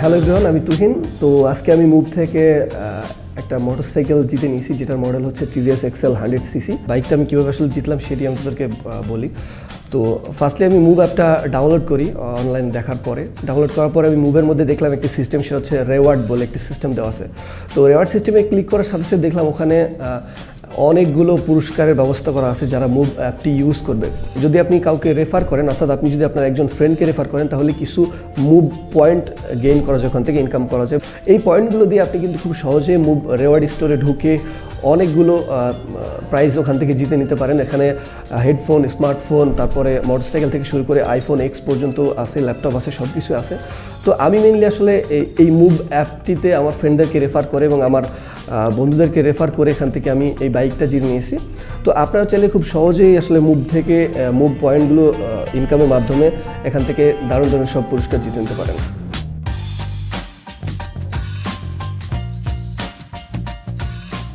Hello everyone, আমি তুহিন। তো আজকে আমি মুভ থেকে একটা মোটরসাইকেল জিতে নিয়েছি, যেটার মডেল হচ্ছে টিভিএস এক্সেল হান্ড্রেড সিসি। বাইকটা আমি কীভাবে আসলে জিতলাম সেটি আমি তোদেরকে বলি। তো ফার্স্টলি আমি মুভ অ্যাপটা ডাউনলোড করি অনলাইন দেখার পরে। ডাউনলোড করার পরে আমি মুভের মধ্যে দেখলাম একটি সিস্টেম সেটা হচ্ছে রেওয়ার্ড বলে একটি সিস্টেম দেওয়া আছে। তো রেওয়ার্ড সিস্টেমে ক্লিক করার সাথে সাথে দেখলাম ওখানে অনেকগুলো পুরস্কারের ব্যবস্থা করা আছে যারা মুভ অ্যাপটি ইউজ করবে। যদি আপনি কাউকে রেফার করেন, অর্থাৎ আপনি যদি আপনার একজন ফ্রেন্ডকে রেফার করেন, তাহলে কিছু মুভ পয়েন্ট গেইন করা যায়, ওখান থেকে ইনকাম করা যায়। এই পয়েন্টগুলো দিয়ে আপনি কিন্তু খুব সহজে মুভ রেওয়ার্ড স্টোরে ঢুকে অনেকগুলো প্রাইজ ওখান থেকে জিতে নিতে পারেন। এখানে হেডফোন স্মার্টফোন তারপরে মোটরসাইকেল থেকে শুরু করে আইফোন এক্স পর্যন্ত আছে ল্যাপটপ আছে সব কিছু আছে। তো আমি মেনলি আসলে এই- মুভ অ্যাপটিতে আমার ফ্রেন্ডদেরকে রেফার করে এবং আমার বন্ধুদেরকে রেফার করে এখান থেকে আমি এই বাইকটা জিতে নিয়েছি। তো আপনারা চাইলে খুব সহজেই আসলে মুভ থেকে মুভ পয়েন্টগুলো ইনকামের মাধ্যমে এখান থেকে দারুণ দারুণ সব পুরস্কার জিতে নিতে পারেন।